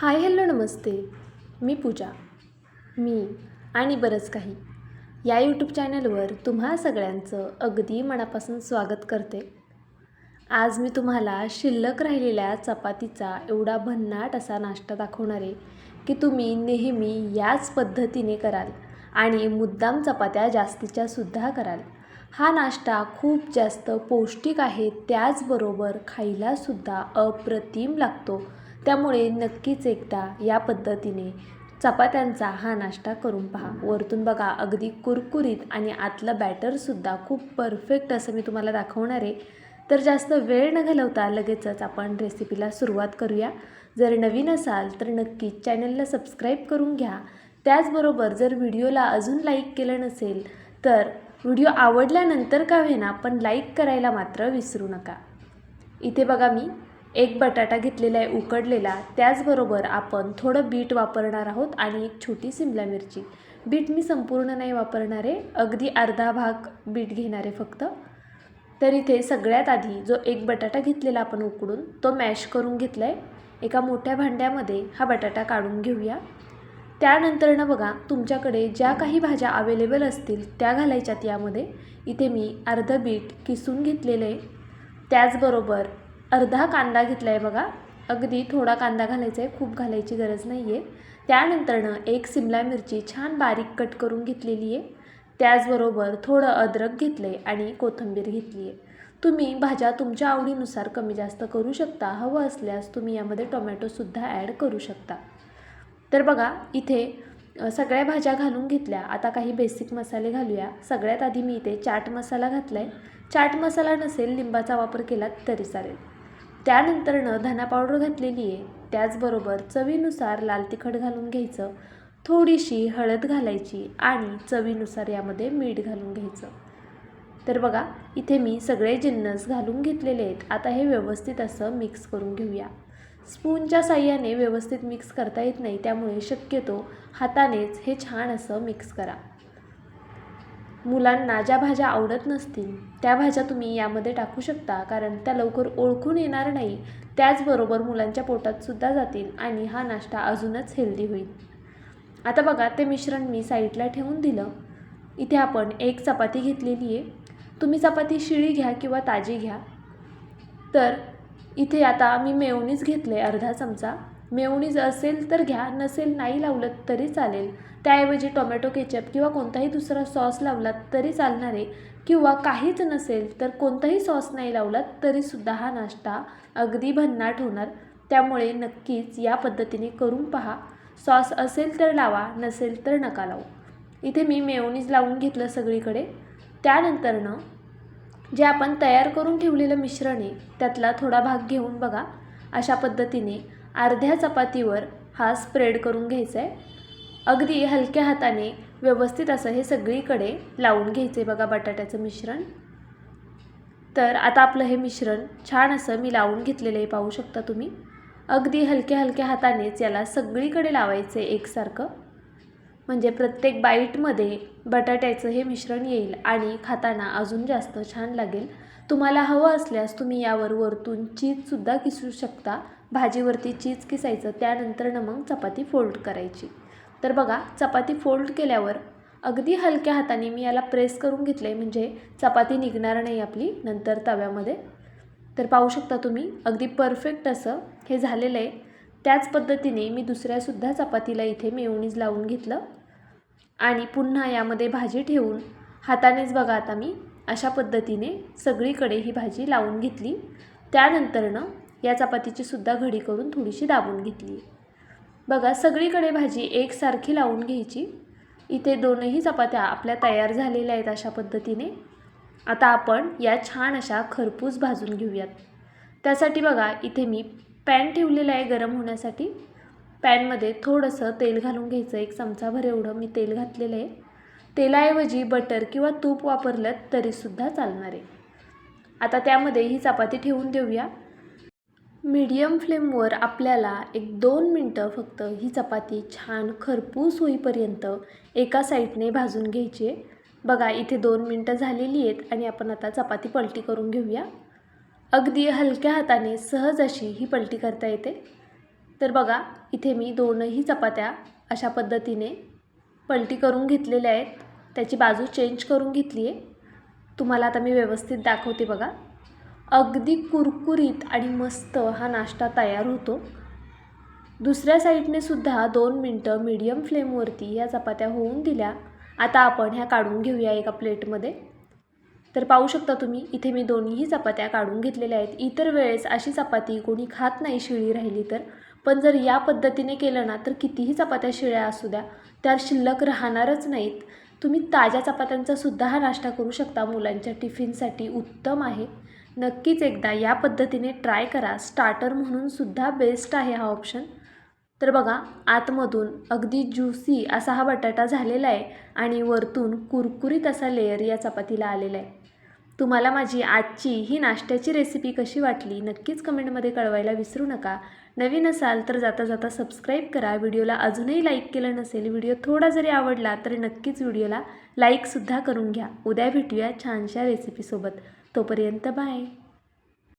Hi hello नमस्ते मी पूजा मी आणि बरंच काही. या यूट्यूब चॅनलवर तुम्हा सगळ्यांचं अगदी मनापासून स्वागत करते. आज मी तुम्हाला शिल्लक राहिलेल्या चपातीचा एवढा भन्नाट असा नाश्ता दाखवणार आहे की तुम्ही नेहमी याच पद्धतीने कराल आणि मुद्दाम चपात्या जास्तीच्या सुद्धा कराल. हा नाश्ता खूप जास्त पौष्टिक आहे त्याचबरोबर खायलासुद्धा अप्रतिम लागतो. त्यामुळे नक्कीच एकदा या पद्धतीने चपात्यांचा हा नाश्ता करून पहा. वरतून बघा अगदी कुरकुरीत आणि आतलं बॅटरसुद्धा खूप परफेक्ट असं मी तुम्हाला दाखवणार आहे. तर जास्त वेळ न घालवता लगेचच आपण रेसिपीला सुरुवात करूया. जर नवीन असाल तर नक्कीच चॅनलला सबस्क्राईब करून घ्या. त्याचबरोबर जर व्हिडिओला अजून लाईक केलं नसेल तर व्हिडिओ आवडल्यानंतर का होईना पण लाईक करायला मात्र विसरू नका. इथे बघा मी. एक बटाटा घेतलेला आहे उकडलेला. त्याचबरोबर आपण थोडं बीट वापरणार आहोत आणि एक छोटी सिमला मिरची. बीट मी संपूर्ण नाही वापरणार आहे अगदी अर्धा भाग बीट घेणार आहे फक्त. तर इथे सगळ्यात आधी जो एक बटाटा घेतलेला आपण उकडून तो मॅश करून घेतला आहे एका मोठ्या भांड्यामध्ये हा बटाटा काढून घेऊया. त्यानंतरनं बघा तुमच्याकडे ज्या काही भाज्या अवेलेबल असतील त्या घालायच्यात यामध्ये. इथे मी अर्धं बीट किसून घेतलेलं आहे. त्याचबरोबर अर्धा कांदा घेतला आहे बघा. अगदी थोडा कांदा घालायचा आहे खूप घालायची गरज नाही आहे त्यानंतरनं एक सिमला मिरची छान बारीक कट करून घेतलेली आहे त्याचबरोबर थोडं अद्रक घेतलं आहे आणि कोथिंबीर घेतली आहे तुम्ही भाज्या तुमच्या आवडीनुसार कमी जास्त करू शकता. हवं असल्यास तुम्ही यामध्ये टोमॅटोसुद्धा ॲड करू शकता. तर बघा इथे सगळ्या भाज्या घालून घेतल्या. आता काही बेसिक मसाले घालूया. सगळ्यात आधी मी इथे चाट मसाला घातला आहे चाट मसाला नसेल लिंबाचा वापर केला तरी चालेल. त्यानंतरनं धना पावडर घातलेली आहे. त्याचबरोबर चवीनुसार लाल तिखट घालून घ्यायचं. थोडीशी हळद घालायची आणि चवीनुसार यामध्ये मीठ घालून घ्यायचं. तर बघा इथे मी सगळे जिन्नस घालून घेतलेले आहेत. आता हे व्यवस्थित असं मिक्स करून घेऊया. स्पूनच्या साह्याने व्यवस्थित मिक्स करता येत नाही त्यामुळे शक्यतो हातानेच हे छान असं मिक्स करा. मुलांना ज्या भाज्या आवडत नसतील त्या भाज्या तुम्ही यामध्ये टाकू शकता कारण त्या लवकर ओळखून येणार नाही. त्याचबरोबर मुलांच्या पोटात सुद्धा जातील आणि हा नाश्ता अजूनच हेल्दी होईल. आता बघा ते मिश्रण मी साईडला ठेवून दिलं. इथे आपण एक चपाती घेतलेली आहे. तुम्ही चपाती शिळी घ्या किंवा ताजी घ्या. तर इथे आता मी मेयोनीज घेतले अर्धा चमचा. मेयोनीज असेल तर घ्या नसेल नाही लावलं तरी चालेल. त्याऐवजी टोमॅटो केचप किंवा कोणताही दुसरा सॉस लावलात तरी चालणार आहे. किंवा काहीच नसेल तर कोणताही सॉस नाही लावलात तरीसुद्धा हा नाश्ता अगदी भन्नाट होणार. त्यामुळे नक्कीच या पद्धतीने करून पहा. सॉस असेल तर लावा नसेल तर नका लावू. इथे मी मेयोनीज लावून घेतलं सगळीकडे. त्यानंतरनं जे आपण तयार करून ठेवलेलं मिश्रण आहे त्यातला थोडा भाग घेऊन बघा. अशा पद्धतीने अर्ध्या चपातीवर हा स्प्रेड करून घ्यायचा आहे अगदी हलक्या हाताने व्यवस्थित असं हे सगळीकडे लावून घ्यायचे बघा बटाट्याचं मिश्रण. तर आता आपलं हे मिश्रण छान असं मी लावून घेतलेलं आहे पाहू शकता तुम्ही. अगदी हलक्या हलक्या हातानेच याला सगळीकडे लावायचे एकसारखं. म्हणजे प्रत्येक बाईटमध्ये बटाट्याचं हे मिश्रण येईल आणि खाताना अजून जास्त छान लागेल. तुम्हाला हवं असल्यास तुम्ही यावर वरतून चीजसुद्धा किसू शकता. भाजीवरती चीज किसायचं त्यानंतरनं मग चपाती फोल्ड करायची. तर बघा चपाती फोल्ड केल्यावर अगदी हलक्या हाताने मी याला प्रेस करून घेतलं आहे म्हणजे चपाती निघणार नाही आपली नंतर तव्यामध्ये. तर पाहू शकता तुम्ही अगदी परफेक्ट असं हे झालेलं आहे. त्याच पद्धतीने मी दुसऱ्यासुद्धा चपातीला इथे मेवणीज लावून घेतलं. आणि पुन्हा यामध्ये भाजी ठेवून हातानेच बघा आता मी अशा पद्धतीने सगळीकडे ही भाजी लावून घेतली. त्यानंतरनं या चपातीची सुद्धा घडी करून थोडीशी दाबून घेतली. बघा सगळीकडे भाजी एकसारखी लावून घ्यायची. इथे दोनही चपात्या आपल्या तयार झालेल्या आहेत अशा पद्धतीने. आता आपण या छान अशा खरपूस भाजून घेऊयात. त्यासाठी बघा इथे मी पॅन ठेवलेलं आहे गरम होण्यासाठी. पॅनमध्ये थोडंसं तेल घालून घ्यायचं एक चमचाभर एवढं मी तेल घातलेलं आहे. तेलाऐवजी बटर किंवा तूप वापरलं तरीसुद्धा चालणार आहे. आता त्यामध्ये ही चपाती ठेवून देऊया. मीडियम फ्लेमवर आपल्याला एक दोन मिनटं फक्त ही चपाती छान खरपूस होईपर्यंत एका साईडने भाजून घ्यायची आहे. बघा इथे दोन मिनटं झालेली आहेत आणि आपण आता चपाती पलटी करून घेऊया. अगदी हलक्या हाताने सहज अशी ही पलटी करता येते. तर बघा इथे मी दोनही चपात्या अशा पद्धतीने पलटी करून घेतलेल्या आहेत. त्याची बाजू चेंज करून घेतली आहे. तुम्हाला आता मी व्यवस्थित दाखवते बघा. अगदी कुरकुरीत आणि मस्त हा नाश्ता तयार होतो. दुसऱ्या साईडने सुद्धा दोन मिनटं मीडियम फ्लेमवरती या चपात्या होऊन दिल्या. आता आपण ह्या काढून घेऊया एका प्लेटमध्ये. तर पाहू शकता तुम्ही इथे मी दोन्हीही चपात्या काढून घेतलेल्या आहेत. इतर वेळेस अशी चपाती कोणी खात नाही शिळी राहिली तर. पण जर या पद्धतीने केलं ना तर कितीही चपात्या शिळ्या असू द्या त्या शिल्लक राहणारच नाहीत. तुम्ही ताज्या चपात्यांचा सुद्धा हा नाश्ता करू शकता. मुलांच्या टिफिनसाठी उत्तम आहे. नक्कीच एकदा या पद्धतीने ट्राय करा. स्टार्टर म्हणून सुद्धा बेस्ट आहे हा ऑप्शन तर बघा आतमधून अगदी ज्युसी असा हा बटाटा झालेला आहे आणि वरतून कुरकुरीत असा लेअर या चपातीला आलेला आहे. तुम्हाला माझी आजची ही नाश्त्याची रेसिपी कशी वाटली नक्कीच कमेंटमध्ये कळवायला विसरू नका. नवीन असाल तर जाता जाता सबस्क्राईब करा. व्हिडिओला अजूनही लाईक केलं नसेल व्हिडिओ थोडा जरी आवडला तर नक्कीच व्हिडिओला लाईकसुद्धा करून घ्या. उद्या भेटूया छानशा रेसिपीसोबत तोपर्यंत बाय.